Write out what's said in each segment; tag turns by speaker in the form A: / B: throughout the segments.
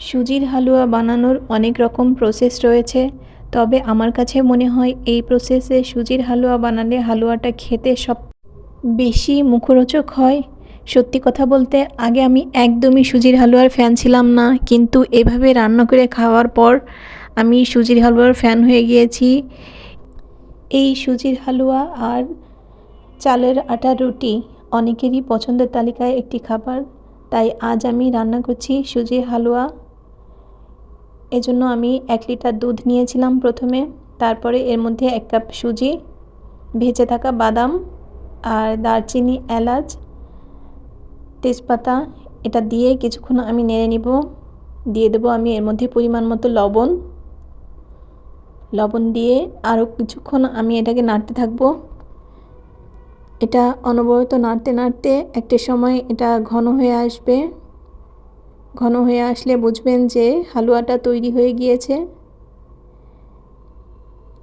A: সুজির হালুয়া বানানোর অনেক রকম প্রসেস রয়েছে। তবে আমার কাছে মনে হয় এই প্রসেসে সুজির হালুয়া বানালে হালুয়াটা খেতে সব বেশি মুখরোচক হয়। সত্যি কথা বলতে আগে আমি একদমই সুজির হালুয়ার ফ্যান ছিলাম না। কিন্তু এভাবে রান্না করে খাওয়ার পর আমি সুজির হালুয়ার ফ্যান হয়ে গিয়েছি। এই সুজির হালুয়া আর চালের আটার রুটি অনেকেরই পছন্দের তালিকায় একটি খাবার। তাই আজ আমি রান্না করছি সুজির হালুয়া। এজন্য আমি এক লিটার দুধ নিয়েছিলাম প্রথমে, তারপরে এর মধ্যে এক কাপ সুজি, ভেজে থাকা বাদাম আর দারচিনি, এলাচ, তেজপাতা, এটা দিয়ে কিছুক্ষণ আমি নেড়ে নিব। দিয়ে দেবো আমি এর মধ্যে পরিমাণ মতো লবণ। লবণ দিয়ে আরও কিছুক্ষণ আমি এটাকে নাড়তে থাকব। এটা অনবরত নাড়তে নাড়তে একটা সময় এটা ঘন হয়ে আসবে। ঘন হয়ে আসলে বুঝবেন যে হালুয়াটা তৈরি হয়ে গিয়েছে।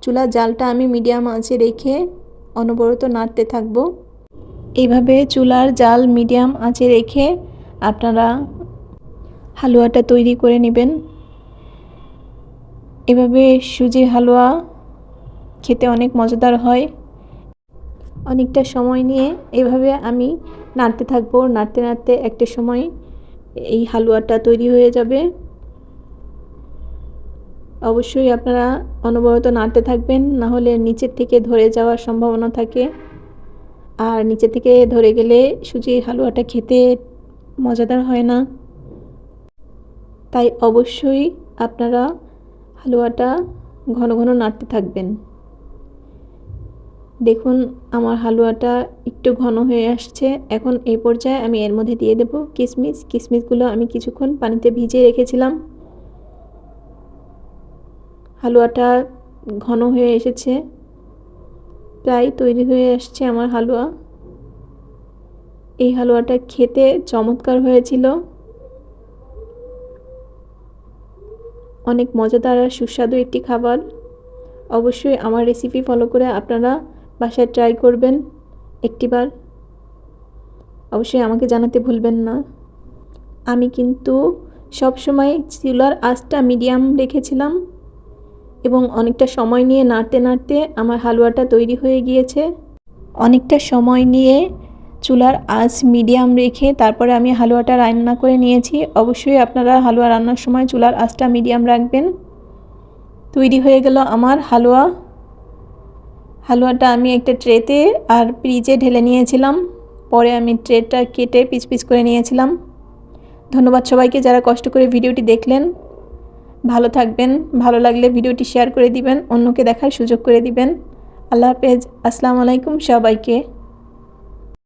A: চুলার জালটা আমি মিডিয়াম আঁচে রেখে অনবরত নাড়তে থাকব। এইভাবে চুলার জাল মিডিয়াম আঁচে রেখে আপনারা হালুয়াটা তৈরি করে নেবেন। এভাবে সুজির হালুয়া খেতে অনেক মজাদার হয়। অনেকটা সময় নিয়ে এভাবে আমি নাড়তে থাকব। নাড়তে নাড়তে একটা সময় এই হালুয়াটা তৈরি হয়ে যাবে। অবশ্যই আপনারা অনবরত নাড়তে থাকবেন, না হলে নিচের থেকে ধরে যাওয়ার সম্ভাবনা থাকে। আর নিচে থেকে ধরে গেলে সুজির হালুয়াটা খেতে মজাদার হয় না। তাই অবশ্যই আপনারা হালুয়াটা ঘন ঘন নাড়তে থাকবেন। দেখুন, আমার হালুয়াটা একটু ঘন হয়ে আসছে। এখন এই পর্যায়ে আমি এর মধ্যে দিয়ে দেব কিশমিশ কিশমিশগুলো আমি কিছুক্ষণ পানিতে ভিজিয়ে রেখেছিলাম। হালুয়াটা ঘন হয়ে এসেছে। প্রায় তৈরি হয়ে আসছে আমার হালুয়া। এই হালুয়াটা খেতে চমৎকার হয়েছিল। অনেক মজাদার আর সুস্বাদু একটি খাবার। অবশ্যই আমার রেসিপি ফলো করে আপনারা বাসায় ট্রাই করবেন একটিবার। অবশ্যই আমাকে জানাতে ভুলবেন না। আমি কিন্তু সব সময় চুলার আঁচটা মিডিয়াম রেখেছিলাম এবং অনেকটা সময় নিয়ে নাড়তে নাড়তে আমার হালুয়াটা তৈরি হয়ে গিয়েছে। অনেকটা সময় নিয়ে চুলার আঁচ মিডিয়াম রেখে তারপরে আমি হালুয়াটা রান্না করে নিয়েছি। অবশ্যই আপনারা হালুয়া রান্নার সময় চুলার আঁচটা মিডিয়াম রাখবেন। তৈরি হয়ে গেল আমার হালুয়া। হালুয়াটা আমি একটা ট্রেতে আর ফ্রিজে ঢেলে নিয়েছিলাম। পরে আমি ট্রেটা কেটে পিস পিচ করে নিয়েছিলাম। ধন্যবাদ সবাইকে যারা কষ্ট করে ভিডিওটি দেখলেন। ভালো থাকবেন, ভালো লাগলে ভিডিওটি শেয়ার করে দিবেন, অন্যকে দেখার সুযোগ করে দিবেন। আল্লাহ হাফেজ, আসসালামু আলাইকুম সবাইকে।